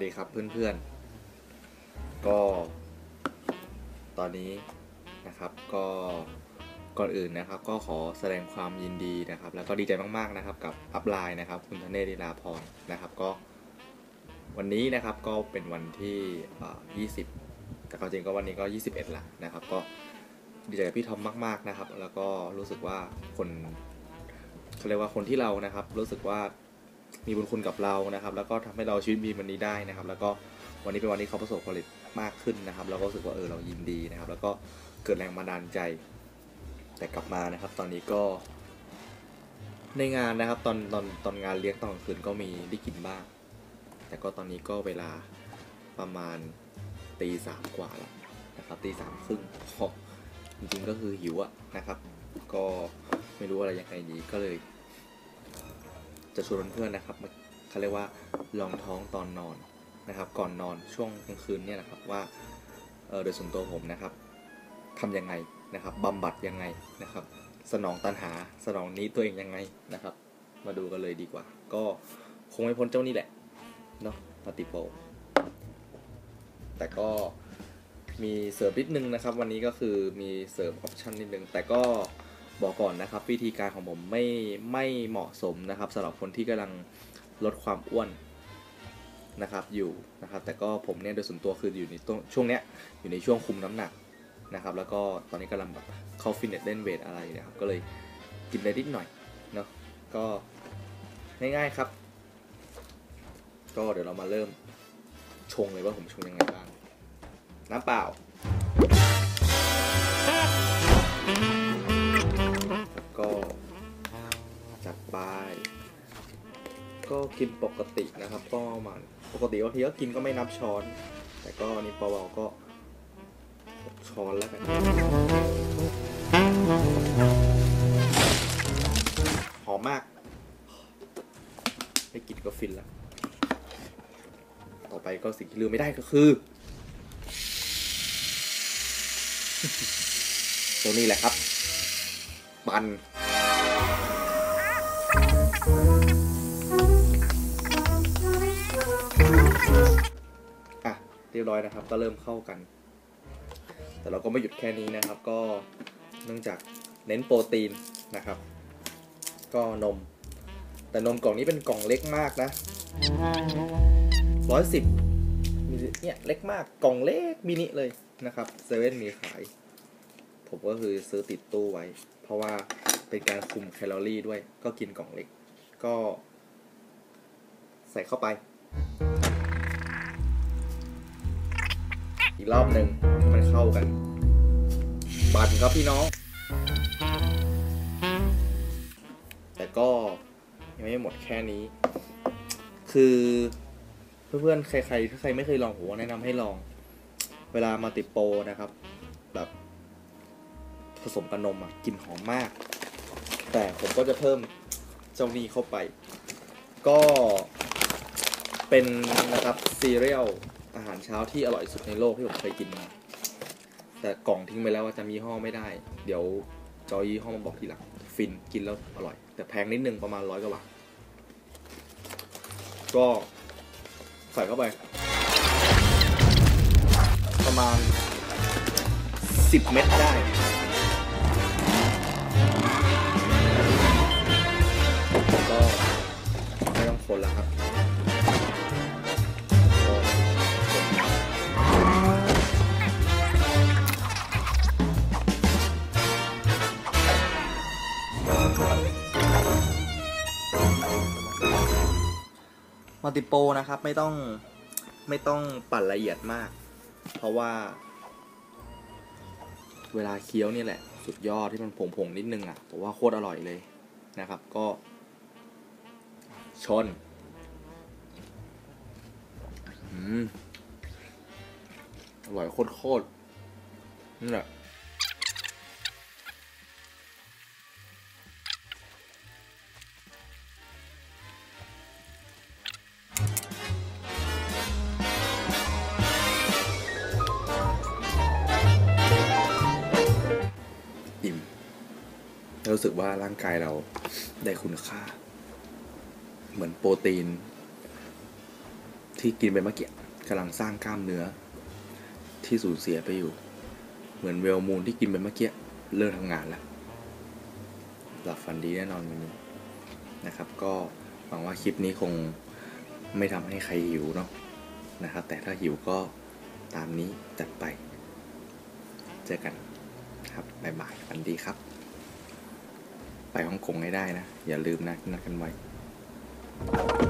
สวัสดีครับเพื่อนๆ ก็ตอนนี้นะครับก็ก่อนอื่นนะครับ ก็ขอแสดงความยินดีนะครับ แล้วก็ดีใจมากๆนะครับ กับอัพไลน์นะครับ คุณธเนศดีลาพรนะครับ ก็วันนี้นะครับก็เป็นวันที่ 20 แต่ความจริงก็วันนี้ก็ 21ละนะครับ ก็ดีใจกับพี่ทอมมาก ๆนะครับ แล้วก็รู้สึกว่าคนเขาเรียกว่าคนที่เรานะครับ รู้สึกว่า มีบุญคุณกับเรานะครับ แล้วก็ทำให้เราชีวิตมีวันนี้ได้นะครับ แล้วก็วันนี้เป็นวันที่เขาประสบผลสำเร็จมากขึ้นนะครับ เราก็รู้สึกว่าเออเรายินดีนะครับ แล้วก็เกิดแรงบันดาลใจ แต่กลับมานะครับ ตอนนี้ก็ ในงานนะครับ ตอนตอนตอนงานเลี้ยงตอนกลางคืนก็มีได้กินบ้าง แต่ก็ตอนนี้ก็เวลาประมาณตีสามกว่าแล้วนะครับตีสามครึ่งก็จริงๆก็คือหิวอะนะครับ ก็ไม่รู้อะไรยังไงดีก็เลย จะชวนเพื่อนๆนะครับเขาเรียกว่าลองท้องตอนนอนนะครับ ก่อนนอนช่วงกลางคืนเนี่ยนะครับว่าโดยส่วนตัวผมนะครับทำยังไงนะครับบำบัดยังไงนะครับ สนองตันหาสนองนี้ตัวเองยังไงนะครับ มาดูกันเลยดีกว่า ก็คงไม่พ้นเจ้านี่แหละเนาะปฏิโปแต่ก็มีเสริมนิดนึงนะครับ วันนี้ก็คือมีเสริมออปชันนิดนึงแต่ก็ บอกก่อนนะครับวิธีการของผมไม่ไม่เหมาะสมนะครับสำหรับคนที่กำลังลดความอ้วนนะครับอยู่นะครับแต่ก็ผมเนี่ยโดยส่วนตัวคืออยู่ในตรงช่วงเนี้ยอยู่ในช่วงคุมน้ำหนักนะครับแล้วก็ตอนนี้กำลังแบบเข้าฟิตเนสเล่นเวทอะไรนะครับก็เลยกินได้นิดหน่อยเนาะก็ง่ายๆครับ ก็เดี๋ยวเรามาเริ่มชงเลยว่าผมชงยังไงบ้างน้ำเปล่า ก็กินปกตินะครับ ก็มันปกติบางทีก็กินก็ไม่นับช้อน แต่ก็นี่เบาๆก็ช้อนแล้วกันหอมมากได้กลินก็ฟินแล้วต่อไปก็สิ่งที่ลืมไม่ได้ก็คือ ตัวนี้แหละครับ ปันอะ รียบร้อยนะครับ ก็เริ่มเข้ากัน แต่เราก็ไม่หยุดแค่นี้นะครับ ก็เนื่องจากเน้นโปรตีนนะครับ ก็นม แต่นมกล่องนี้เป็นกล่องเล็กมากนะร้อยสิบเนี่ยเล็กมากกล่องเล็กมินิเลยนะครับเซเว่นมีขาย ผมก็คือซื้อติดตู้ไว้ เพราะว่าเป็นการคุมแคลอรี่ด้วย ก็กินกล่องเล็ก ก็ ใส่เข้าไป อีกรอบหนึ่งให้มันเข้ากัน บันครับพี่น้อง แต่ก็ยังไม่หมดแค่นี้ คือเพื่อนๆใครๆถ้าใครไม่เคยลองผมแนะนำให้ลอง เวลามาติดโปรนะครับ แบบผสมกับนมอะกลิ่นหอมมาก แต่ผมก็จะเพิ่มเจ้านี้เข้าไป ก็เป็นนะครับซีเรียล อาหารเช้าที่อร่อยสุดในโลกที่ผมเคยกินมา แต่กล่องทิ้งไปแล้วว่าจะมียี่ห้อไม่ได้ เดี๋ยวจอยี่ห้อมาบอกทีหลัง ฟินกินแล้วอร่อย แต่แพงนิดนึงประมาณร้อยกว่าบาท ก็ใส่เข้าไป ประมาณ 10 เม็ดได้ก็ไม่ต้องคนแล้วครับ มัลติโปนะครับไม่ต้องไม่ต้องปั่นละเอียดมาก เพราะว่า เวลาเคี้ยวนี่แหละ สุดยอดที่มันผงๆนิดนึงอะผมว่าโคตรอร่อยเลยนะครับ ก็ชนอืมอร่อยโคตรๆนี่แหละ รู้สึกว่าร่างกายเราได้คุณค่า เหมือนโปรตีน ที่กินไปเมื่อกี้กำลังสร้างกล้ามเนื้อ ที่สูญเสียไปอยู่ เหมือนเวลมูนที่กินไปเมื่อกี้เลิกทำงานแล้วหลับฝันดีแน่นอนวันนี้นะครับ ก็หวังว่าคลิปนี้คงไม่ทำให้ใครหิวเนาะนะครับ แต่ถ้าหิวก็ตามนี้จัดไป เจอกันครับบ๊ายบายฝันดีครับ ไปฮ่องกงให้ได้นะ อย่าลืมนะนัดกันไว้